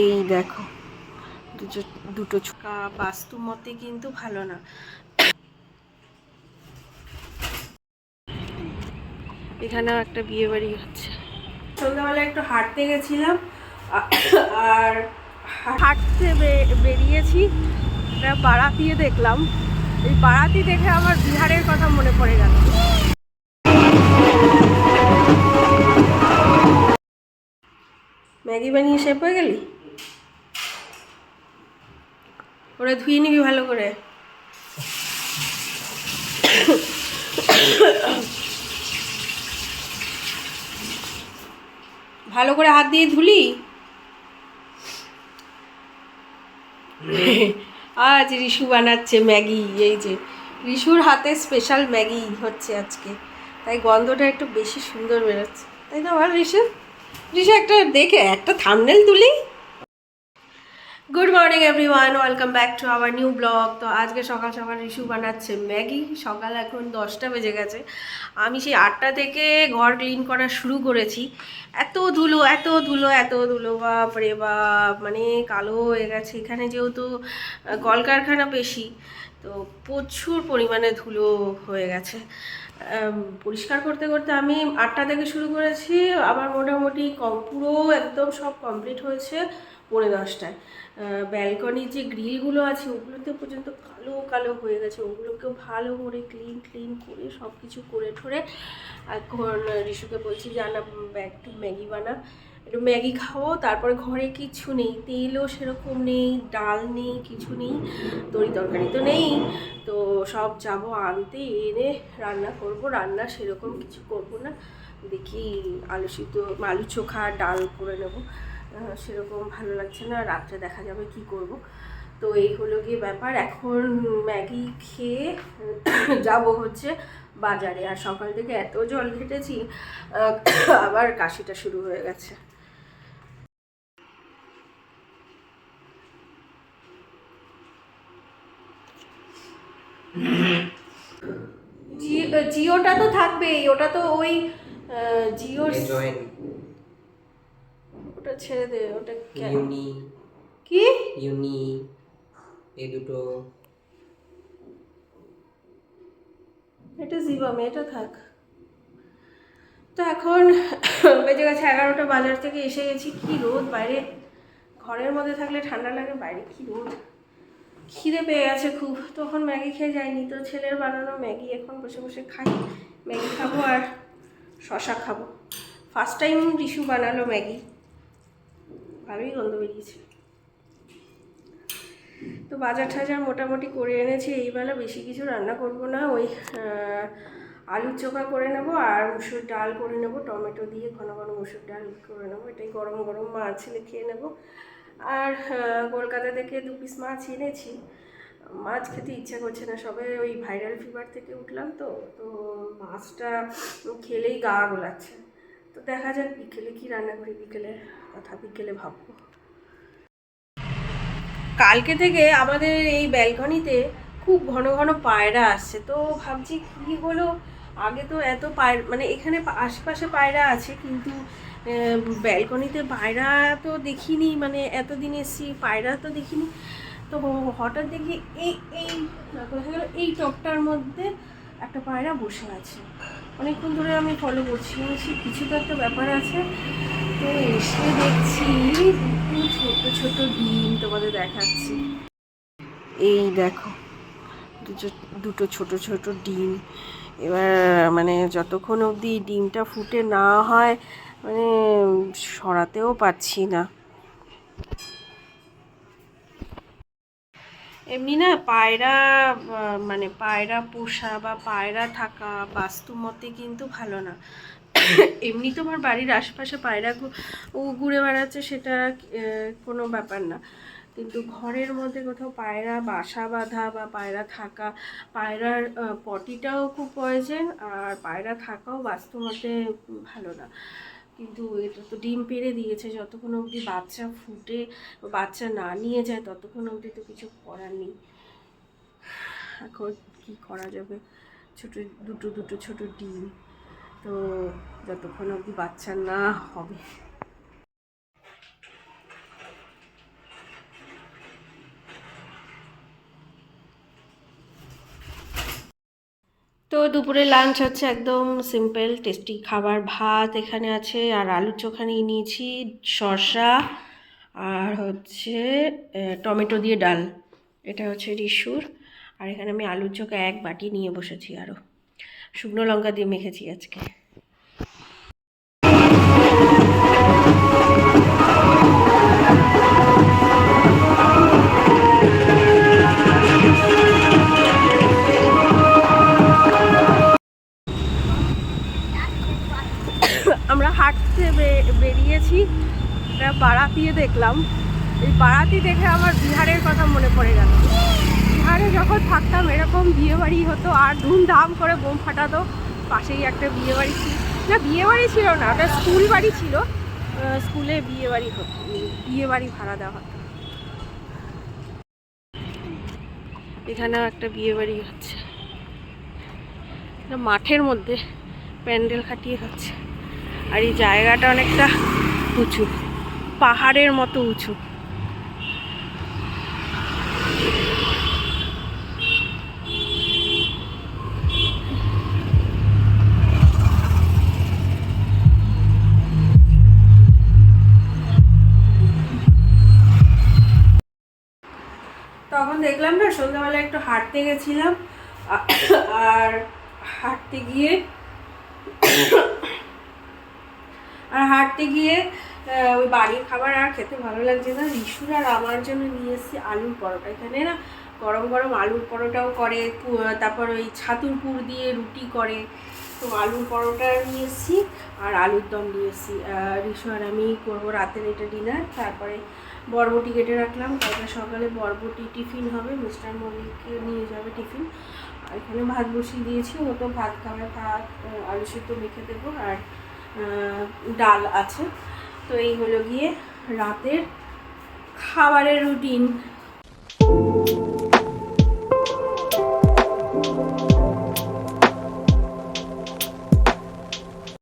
এই দেখো দুটো দুটো ছোকা বাস্তু মতে কিন্তু ভালো না। এখানেও একটা বিয়ে বাড়ি হচ্ছে। সন্ধ্যাবেলা একটু হাঁটতে গেছিলাম আর হাঁটতে বেরিয়েছি একটা বারাতিয়ে দেখলাম। এই বারাতি দেখে আমার বিহারের কথা মনে পড়ে গেল। ম্যাগি বানিয়ে শেপ হয়ে গেলি? ওরা ধুয়ে নিবি ভালো করে। ভালো করে হাত দিয়ে ধুলি? আজ রিশু বানাচ্ছে ম্যাগি, এই যে। রিশুর হাতে স্পেশাল ম্যাগি হচ্ছে আজকে। তাই গন্ধটা একটু বেশি সুন্দর বেরোচ্ছে। তাই না বল রিশু? রিশু একটা দেখে, একটা থামনেল তুলি? Good morning everyone welcome back to our new blog তো আজকে সকাল সকাল রিশু বানাচ্ছে ম্যাগি। সকাল এখন দশটা বেজে গেছে। আমি সেই আটটা থেকে ঘর ক্লিন করা শুরু করেছি। এত ধুলো এত ধুলো এত ধুলো। বাপ রে বাপ মানে কালো হয়ে গেছে। এখানে যেহেতু কলকারখানা বেশি, তো প্রচুর পরিমাণে ধুলো হয়ে গেছে। পরিষ্কার করতে করতে আমি আটটা থেকে শুরু করেছি। আবার মোটামুটি পুরো একদম সব কমপ্লিট হয়েছে। পৌনে দশটায়। ব্যালকনির যে গ্রিলগুলো আছে, ওগুলোতে পর্যন্ত কালো কালো হয়ে গেছে। ওগুলোকেও ভালো করে ক্লিন ক্লিন করে সব কিছু করে ঠরে এখন ঋষুকে বলছি জানা একটু ম্যাগি বানা। একটু ম্যাগি খাও, তারপরে ঘরে কিছু নেই। তেলও সেরকম নেই, ডাল নেই, কিছু নেই তরি তরকারি তো নেই। তো সব যাব আনতে, এনে রান্না করব। রান্না সেরকম কিছু করব না। দেখি আলু সিদ্ধ, আলু চোখা, ডাল করে নেব। সেরকম ভালো লাগছে না রাত্রে দেখা যাবে কি করব। তো এই হলো গিয়ে ব্যাপার। এখন ম্যাগি খেয়ে যাব হচ্ছে বাজারে। আর সকাল থেকে এত জল ঘেটেছি আবার কাশিটা শুরু হয়ে গেছে। জিওটা তো থাকবেই। ওটা তো ওই জিওর ওটা ছেড়ে দে ওটা ইউনি। কি? ইউনি। এই দুটো। এটা জিবামে এটা থাক। তো এখন বেজে গেছে এগারোটা বাজার থেকে এসে গেছি। কি রোদ বাইরে। ঘরের মধ্যে থাকলে ঠান্ডা লাগে বাইরে কি রোদ। খিদে পেয়ে গেছে খুব। তখন ম্যাগি খেয়ে যায়নি তো ছেলের বানানো ম্যাগি এখন বসে বসে খাই। ম্যাগি খাব আর শশা খাব। ফার্স্ট টাইম রিশু বানালো ম্যাগি। ভালোই গন্ধ বেরিয়েছে। তো বাজার টাজার মোটামুটি করে এনেছি, এইবেলা বেশি কিছু রান্না করব না, ওই আলুর চোখা করে নেব আর মুসুর ডাল করে নেব, টমেটো দিয়ে ঘন ঘন মুসুর ডাল করে নেব, এটাই গরম গরম মাছ ছেলে খেয়ে নেব। আর কলকাতা থেকে দু পিস মাছ এনেছি, মাছ খেতে ইচ্ছা করছে না, সবে ওই ভাইরাল ফিভার থেকে উঠলাম তো তো মাছটা খেলেই গা গোলাচ্ছে। তো দেখা যাক বিকেলে কি রান্না করি, বিকেলে কথা, বিকেলে ভাববো। কালকে থেকে আমাদের এই ব্যালকনিতে খুব ঘন ঘন পায়রা আসছে, তো ভাবছি কি হলো? আগে তো এত পায় মানে এখানে আশেপাশে পায়রা আছে, কিন্তু ব্যালকনিতে পায়রা তো দেখিনি মানে এতদিন এসছি, পায়রা তো দেখিনি। তো হঠাৎ দেখি এই এই এই টপটার মধ্যে একটা পায়রা বসে আছে। অনেকক্ষণ ধরে আমি ফলো করছি। বলছি কিছু তো একটা ব্যাপার আছে। তো এসে দেখছি ছোট ছোট ডিম তোমাদের দেখাচ্ছি। এই দেখো, দুটো ছোট ছোট ডিম। এবার মানে যতক্ষণ অবধি ডিমটা ফুটে না হয় মানে সরাতেও পারছি না। এমনি না পায়রা মানে পায়রা পোষা বা পায়রা থাকা বাস্তু মতে কিন্তু ভালো না। এমনি তোমার বাড়ির আশেপাশে পায়রা ঘুরে বেড়াচ্ছে সেটা কোনো ব্যাপার না। কিন্তু ঘরের মধ্যে কোথাও পায়রা বাসা বাঁধা বা পায়রা থাকা, পায়রার পটিটাও খুব পয়জেন আর পায়রা থাকাও বাস্তু মতে ভালো না। কিন্তু এটা তো ডিম পেড়ে দিয়েছে, যতক্ষণ অবধি বাচ্চা ফুটে বাচ্চা না নিয়ে যায়, ততক্ষণ অবধি তো কিছু করার নেই। এখন কী করা যাবে? ছোট, দুটো দুটো ছোট ডিম, তো যতক্ষণ অবধি বাচ্চা না হবে। দুপুরে লাঞ্চ হচ্ছে একদম সিম্পল টেস্টি খাবার, ভাত এখানে আছে, আর আলুর চোখা নিয়ে নিয়েছি, শসা, আর হচ্ছে টমেটো দিয়ে ডাল। এটা হচ্ছে রিসুর। আর এখানে আমি আলুর চোখা এক বাটি নিয়ে বসেছি আরও শুকনো লঙ্কা দিয়ে মেখেছি আজকে। বারাতিয়ে দেখলাম। এই বারাতি দেখে আমার বিহারের কথা মনে পড়ে গেল। বিহারে যখন থাকতাম এরকম বিয়ে বাড়ি হতো, আর ধুমধাম করে বোম ফাটাতো। পাশেই একটা বিয়েবাড়ি ছিল। না, বিয়েবাড়ি ছিল না ওটা স্কুল বাড়ি ছিল স্কুলে বিয়েবাড়ি হতো, বিয়েবাড়ি ভাড়া দেওয়া হতো। এখানেও একটা বিয়েবাড়ি হচ্ছে। মাঠের মধ্যে প্যান্ডেল খাটিয়ে হচ্ছে। আর এই জায়গাটা অনেকটা উঁচু। পাহাড়ের মতো উঁচু। তখন দেখলাম না, সন্ধ্যাবেলা একটু হাঁটতে গেছিলাম। আর হাঁটতে গিয়ে, আর হাঁটতে গিয়ে ওই বাড়ির খাবার আর খেতে ভালো লাগছে না। রিসুর আর আমার জন্য নিয়ে এসেছি আলুর পরোটা। এখানে না গরম গরম আলুর পরোটাও করে তারপর ওই ছাতুর পুর দিয়ে রুটি করে। তো আলুর পরোটা নিয়ে এসেছি আর আলুর দম নিয়ে এসেছি। রিসু আর আমি করব রাতের এটা ডিনার। তারপরে বরবটি কেটে রাখলাম। কালকে সকালে বরবটি টিফিন হবে। মিস্টার মল্লিককে নিয়ে যাবে টিফিন। আর এখানে ভাত বসিয়ে দিয়েছি। ও তো ভাত খাবে। ভাত আলু সিদ্ধ মেখে দেবো। আর ডাল আছে। তো এই হলো গিয়ে রাতের খাবারের রুটিন